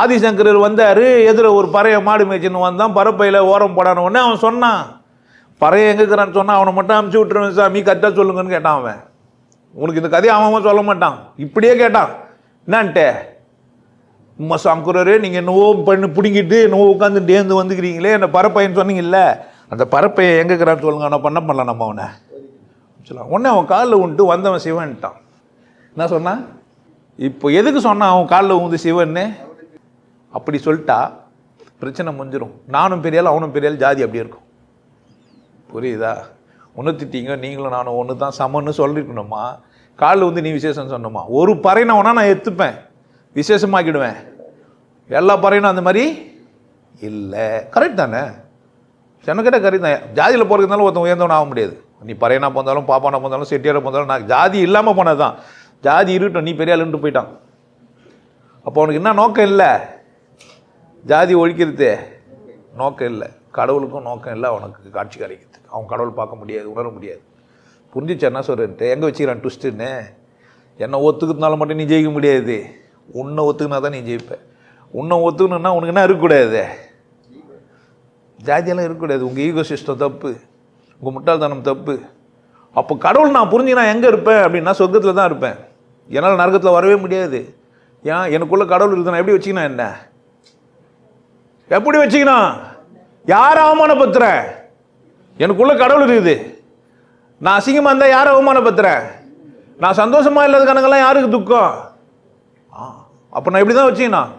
ஆதிசங்கரர் வந்தார் எதிர ஒரு பறைய மாடு மேய்ச்சின்னு வந்தான் பரப்பையில் ஓரம் போடான உடனே அவன் சொன்னான் பறைய எங்கே இருக்கிறான்னு சொன்னான் அவனை மட்டும் அமுச்சு விட்டுருவேன் சாமி கரெக்டாக சொல்லுங்கன்னு கேட்டான் அவன். உனக்கு இந்த கதையை அவன் அவன் சொல்ல மாட்டான். இப்படியே கேட்டான். என்னான்ட்டே? உம்மா சங்கரரே நீங்கள் என்னவோ பண்ணி பிடுங்கிட்டு என்னவோ உட்காந்துட்டு ஏந்து வந்துக்கிறீங்களே என்ன பரப்பையன்னு சொன்னீங்கல்ல அந்த பரப்பையை எங்கேக்கிறான்னு சொல்லுங்க நான் பண்ண பண்ணலாம் நம்ம அவனை. சொல்லலாம் உடனே அவன் காலில் உண்டு வந்தவன் சிவன்ட்டான். என்ன சொன்னான்? இப்போ எதுக்கு சொன்னான் அவன் காலில் உந்து சிவன்னு? அப்படி சொல்லிட்டா பிரச்சனை முடிஞ்சிடும் நானும் பெரியாள் அவனும் பெரியாள் ஜாதி அப்படி இருக்கும். புரியுதா? உணர்த்திட்டீங்க நீங்களும் நானும் ஒன்று தான் சமன்னு சொல்லிருக்கணுமா? காலில் வந்து நீ விசேஷம் சொன்னோமா ஒரு பறையினவனா நான் எத்துப்பேன். விசேஷமாக்கிடுவேன். எல்லா பறையினும் அந்த மாதிரி இல்லை. கரெக்ட் தானே? சென்னக்கிட்ட கரெக்ட் தான். ஜாதியில் போகிறதுனால ஒருத்தன் உயர்ந்தவன் ஆக முடியாது. நீ பறையனா போந்தாலும் பாப்பானா போந்தாலும் செட்டியாரை போந்தாலும் நான் ஜாதி இல்லாமல் போனது தான் ஜாதி இருக்கட்டும் நீ பெரிய ஆளுன்ட்டு போயிட்டான். அப்போ அவனுக்கு என்ன நோக்கம் இல்லை? ஜாதி ஒழிக்கிறது நோக்கம் இல்லை. கடவுளுக்கும் நோக்கம் இல்லை அவனுக்கு காட்சி கிடைக்கிறதுக்கு அவன் கடவுள் பார்க்க முடியாது உணர முடியாது. புரிஞ்சிச்சு என்ன சொல்கிறேன்ட்டு எங்கே வச்சுக்கிறான் ட்விஸ்ட்டுன்னு என்னை ஒத்துக்கிறதுனால மட்டும் நீ ஜெயிக்க முடியாது. உன்னை ஒத்துக்கினா தான் நீ ஜெயிப்ப. உன்னை ஒத்துக்கணுன்னா உனக்கு என்ன இருக்கக்கூடாது? ஜாதியெல்லாம் இருக்கக்கூடாது. உங்கள் ஈகோ சிஸ்டம் தப்பு. உங்கள் முட்டாள்தனம் தப்பு. அப்போ கடவுள் நான் புரிஞ்சு நான் எங்கே இருப்பேன் அப்படின்னா சொர்க்கத்தில் தான் இருப்பேன். என்னால் நரகத்தில் வரவே முடியாது. ஏன்? எனக்குள்ளே கடவுள் இருக்குது நான் எப்படி வச்சுக்கினா என்ன? எப்படி வச்சுக்கணும் யார் அவமானப்படுத்துகிறேன் எனக்குள்ள கடவுள் இருக்குது. நான் அசிங்கமாக இருந்தால் யாரை அவமானப்படுத்துகிறேன் நான் சந்தோஷமாக இல்லாத கணக்கெல்லாம் யாருக்கு துக்கம்? அப்போ நான் இப்படி தான் வச்சுக்கணும்